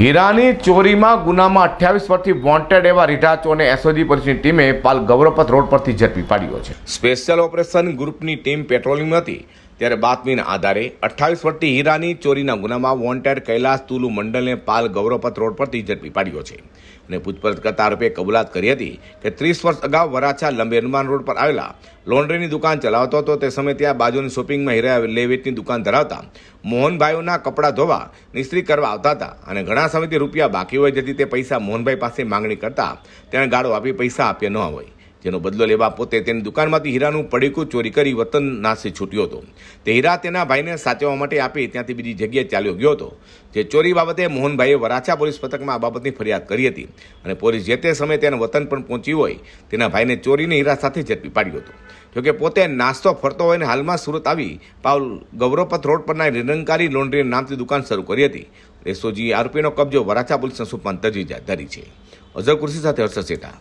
હીરાની ચોરીમાં ગુનામાં અઠ્યાવીસ પરથી વોન્ટેડ એવા રીઢા ચોરને એસઓજી પોલીસની ટીમે પાલ ગૌરવપથ રોડ પરથી ઝડપી પાડ્યો છે. સ્પેશિયલ ઓપરેશન ગ્રુપની ટીમ પેટ્રોલિંગમાં હતી ત્યારે બાતમીના આધારે અઠ્ઠાવીસ વર્ષથી હીરાની ચોરીના ગુનામાં વોન્ટેડ કૈલાસ તુલુ મંડલને પાલ ગૌરવપથ રોડ પરથી ઝડપી પાડ્યો છે. અને પૂછપરછ કરતા આરોપીએ કબૂલાત કરી હતી કે ત્રીસ વર્ષ અગાઉ વરાછા લંબે હનુમાન રોડ પર આવેલા લોન્ડ્રીની દુકાન ચલાવતો હતો. તે સમયે ત્યાં બાજુની શોપિંગમાં હીરા લેવેટની દુકાન ધરાવતા મોહનભાઈઓના કપડાં ધોવા નિસ્ત્રી કરવા આવતા હતા અને ઘણા સમયથી રૂપિયા બાકી હોય, જેથી તે પૈસા મોહનભાઈ પાસે માંગણી કરતા તેણે ગાળો આપી પૈસા આપ્યા ન હોય. જેનો બદલો લેવા પોતે તેની દુકાનમાંથી હીરાનું પડીકું ચોરી કરી વતન નાસી છૂટ્યો હતો. તે હીરા તેના ભાઈને સાચવવા માટે આપી ત્યાંથી બીજી જગ્યાએ ચાલ્યો ગયો હતો. જે ચોરી બાબતે મોહનભાઈએ વરાછા પોલીસ પથકમાં આ બાબતની ફરિયાદ કરી હતી અને પોલીસ જે તે સમયે તેના વતન પણ પહોંચી હોય તેના ભાઈને ચોરીને હીરા સાથે ઝડપી પાડ્યો હતો. જોકે પોતે નાસ્તો ફરતો હોય અને હાલમાં સુરત આવી પાઉલ ગૌરવપથ રોડ પરના નિરંકારી લોન્ડ્રી નામથી દુકાન શરૂ કરી હતી. એસઓજી આરોપીનો કબજો વરાછા પોલીસના સુપમાં તજવીજ ધરી છે. અઝર કુર્સી સાથે હર્ષ શેઠા